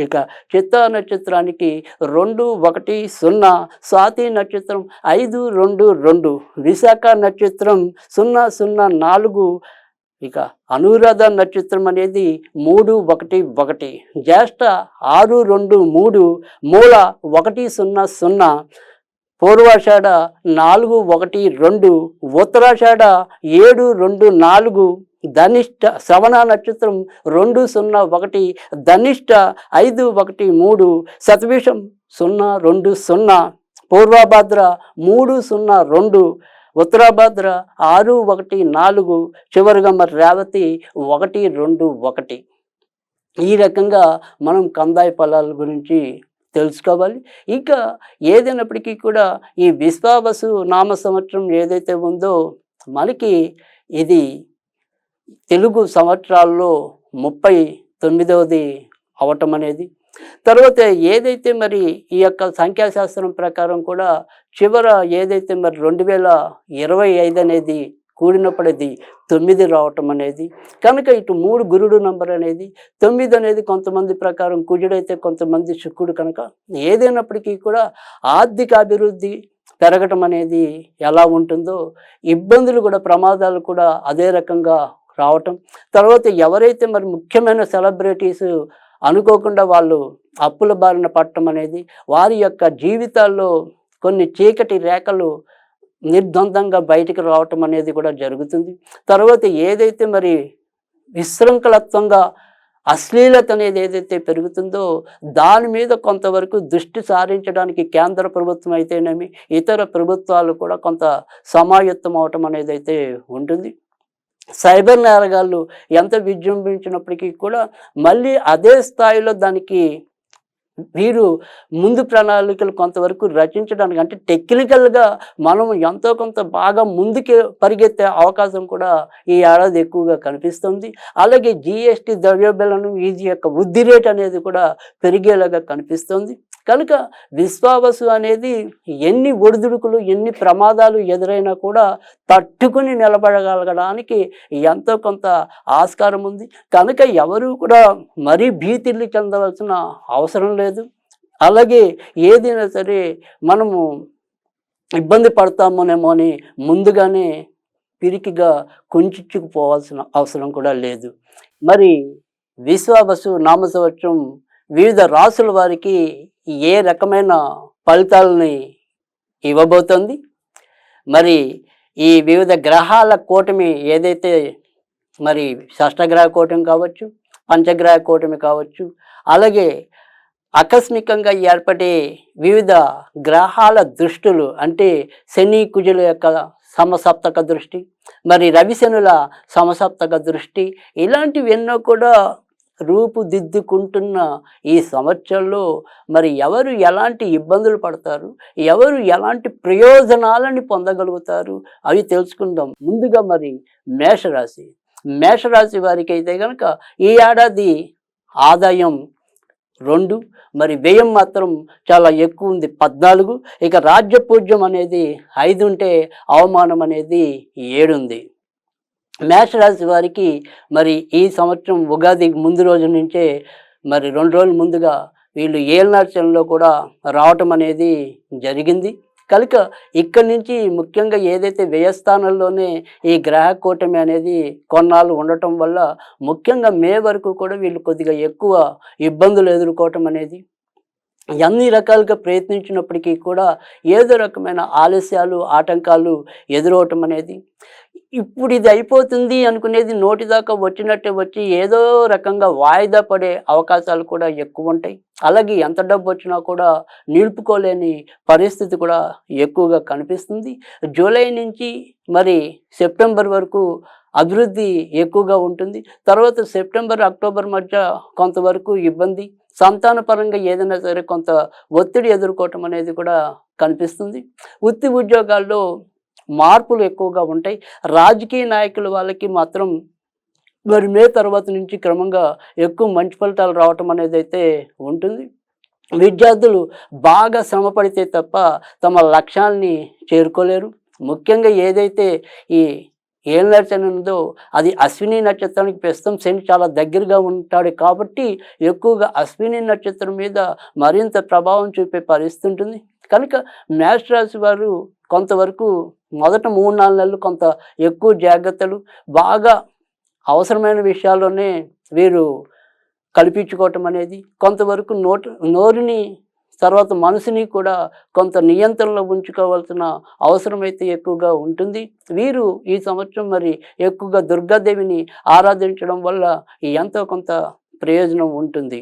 ఇక చిత్త నక్షత్రానికి రెండు ఒకటి సున్నా స్వాతి నక్షత్రం ఐదు రెండు రెండు విశాఖ నక్షత్రం సున్నా సున్నా నాలుగు ఇక అనురాధ నక్షత్రం అనేది మూడు ఒకటి ఒకటి జ్యేష్ఠ ఆరు రెండు మూడు మూల ఒకటి సున్నా సున్నా పూర్వాషాఢ నాలుగు ఒకటి రెండు ఉత్తరాషాఢ ఏడు రెండు నాలుగు ధనిష్ట శ్రవణ నక్షత్రం రెండు సున్నా ఒకటి ధనిష్ట ఐదు ఒకటి మూడు శతభిషం సున్నా రెండు సున్నా పూర్వభద్ర మూడు సున్నా రెండు ఉత్తరాభద్ర ఆరు ఒకటి నాలుగు చివరిగా మరి రేవతి ఒకటి రెండు ఒకటి. ఈ రకంగా మనం కందాయ ఫలాల గురించి తెలుసుకోవాలి. ఇంకా ఏదైనప్పటికీ కూడా ఈ విశ్వావసు నామ సంవత్సరం ఏదైతే ఉందో మనకి ఇది తెలుగు సంవత్సరాల్లో ముప్పై తొమ్మిదవది అవటం అనేది. తర్వాత ఏదైతే మరి ఈ యొక్క సంఖ్యాశాస్త్రం ప్రకారం కూడా చివర ఏదైతే మరి రెండు వేల ఇరవై ఐదు అనేది కూడినప్పుడు అది తొమ్మిది రావటం అనేది. కనుక ఇటు మూడు గురుడు నంబర్ అనేది తొమ్మిది అనేది కొంతమంది ప్రకారం కుజుడైతే కొంతమంది శుక్రుడు కనుక ఏదైనప్పటికీ కూడా ఆర్థిక అభివృద్ధి పెరగటం అనేది ఎలా ఉంటుందో ఇబ్బందులు కూడా ప్రమాదాలు కూడా అదే రకంగా రావటం. తర్వాత ఎవరైతే మరి ముఖ్యమైన సెలబ్రిటీస్ అనుకోకుండా వాళ్ళు అప్పుల బారిన పట్టడం అనేది వారి యొక్క జీవితాల్లో కొన్ని చీకటి రేఖలు నిర్ద్వందంగా బయటికి రావటం అనేది కూడా జరుగుతుంది. తర్వాత ఏదైతే మరి విశృంఖలత్వంగా అశ్లీలత అనేది ఏదైతే పెరుగుతుందో దాని మీద కొంతవరకు దృష్టి సారించడానికి కేంద్ర ప్రభుత్వం అయితేనేమి ఇతర ప్రభుత్వాలు కూడా కొంత సమాయత్తం అవటం అనేది అయితే ఉంటుంది. సైబర్ నేరగాళ్ళు ఎంత విజృంభించినప్పటికీ కూడా మళ్ళీ అదే స్థాయిలో దానికి వీరు ముందు ప్రణాళికలు కొంతవరకు రచించడానికి అంటే టెక్నికల్గా మనం ఎంతో కొంత బాగా ముందుకి పరిగెత్తే అవకాశం కూడా ఈ ఏడాది ఎక్కువగా కనిపిస్తుంది. అలాగే జిఎస్టి ద్రవ్యోల్బణం ఇది యొక్క వృద్ధి రేట్ అనేది కూడా పెరిగేలాగా కనిపిస్తుంది. కనుక విశ్వావసు అనేది ఎన్ని ఒడిదుడుకులు ఎన్ని ప్రమాదాలు ఎదురైనా కూడా తట్టుకుని నిలబడగలగడానికి ఎంతో కొంత ఆస్కారం ఉంది. కనుక ఎవరు కూడా మరీ భీతిల్లి చెందవలసిన అవసరం లేదు. అలాగే ఏదైనా సరే మనము ఇబ్బంది పడతామోనేమో అని ముందుగానే పిరికిగా కొంచెచ్చుకుపోవాల్సిన అవసరం కూడా లేదు. మరి విశ్వాబసు నామ సంవత్సరం వివిధ రాసుల వారికి ఏ రకమైన ఫలితాలని ఇవ్వబోతోంది? మరి ఈ వివిధ గ్రహాల కూటమి ఏదైతే మరి షష్టగ్రహ కూటమి కావచ్చు పంచగ్రహ కూటమి కావచ్చు అలాగే ఆకస్మికంగా ఏర్పడే వివిధ గ్రహాల దృష్టులు అంటే శని కుజుల యొక్క సమసప్తక దృష్టి మరి రవిశనుల సమసప్తక దృష్టి ఇలాంటివి ఎన్నో కూడా రూపుదిద్దుకుంటున్న ఈ సంవత్సరంలో మరి ఎవరు ఎలాంటి ఇబ్బందులు పడతారు? ఎవరు ఎలాంటి ప్రయోజనాలని పొందగలుగుతారు? అవి తెలుసుకుందాం. ముందుగా మరి మేషరాశి. మేషరాశి వారికి అయితే కనుక ఈ ఏడాది ఆదాయం రెండు మరి వ్యయం మాత్రం చాలా ఎక్కువ ఉంది పద్నాలుగు. ఇక రాజ్యపూజ్యం అనేది ఐదు ఉంటే అవమానం అనేది ఏడుంది. మేషరాశి వారికి మరి ఈ సంవత్సరం ఉగాది ముందు రోజు నుంచే మరి రెండు రోజుల ముందుగా వీళ్ళు ఏలనాచంలో కూడా రావటం అనేది జరిగింది. కనుక ఇక్కడి నుంచి ముఖ్యంగా ఏదైతే వ్యయస్థానంలోనే ఈ గ్రహ కూటమి అనేది కొన్నాళ్ళు ఉండటం వల్ల ముఖ్యంగా మే వరకు కూడా వీళ్ళు కొద్దిగా ఎక్కువ ఇబ్బందులు ఎదుర్కోవటం అనేది అన్ని రకాలుగా ప్రయత్నించినప్పటికీ కూడా ఏదో రకమైన ఆలస్యాలు ఆటంకాలు ఎదురవటం అనేది ఇప్పుడు ఇది అయిపోతుంది అనుకునేది నోటి దాకా వచ్చినట్టే వచ్చి ఏదో రకంగా వాయిదా పడే అవకాశాలు కూడా ఎక్కువ ఉంటాయి. అలాగే ఎంత డబ్బు వచ్చినా కూడా నిలుపుకోలేని పరిస్థితి కూడా ఎక్కువగా కనిపిస్తుంది. జూలై నుంచి మరి సెప్టెంబర్ వరకు అభివృద్ధి ఎక్కువగా ఉంటుంది. తర్వాత సెప్టెంబర్ అక్టోబర్ మధ్య కొంతవరకు ఇబ్బంది. సంతానపరంగా ఏదైనా సరే కొంత ఒత్తిడి ఎదుర్కోవటం అనేది కూడా కనిపిస్తుంది. వృత్తి ఉద్యోగాల్లో మార్పులు ఎక్కువగా ఉంటాయి. రాజకీయ నాయకుల వాళ్ళకి మాత్రం మరి మే తర్వాత నుంచి క్రమంగా ఎక్కువ మంచి ఫలితాలు రావటం అనేది అయితే ఉంటుంది. విద్యార్థులు బాగా శ్రమపడితే తప్ప తమ లక్ష్యాల్ని చేరుకోలేరు. ముఖ్యంగా ఏదైతే ఈ ఏం నక్షత్రం ఉందో అది అశ్విని నక్షత్రానికి ప్రస్తుతం శని చాలా దగ్గరగా ఉంటాడు కాబట్టి ఎక్కువగా అశ్విని నక్షత్రం మీద మరింత ప్రభావం చూపే పరిస్థితి ఉంటుంది. కనుక మేష రాశి వారు కొంతవరకు మొదట మూడు నాలుగు నెలలు కొంత ఎక్కువ జాగ్రత్తలు బాగా అవసరమైన విషయాల్లోనే వీరు కల్పించుకోవటం అనేది కొంతవరకు నోటి నోరుని తర్వాత మనసుని కూడా కొంత నియంత్రణలో ఉంచుకోవాల్సిన అవసరం అయితే ఎక్కువగా ఉంటుంది. వీరు ఈ సంవత్సరం మరి ఎక్కువగా దుర్గాదేవిని ఆరాధించడం వల్ల ఎంతో కొంత ప్రయోజనం ఉంటుంది.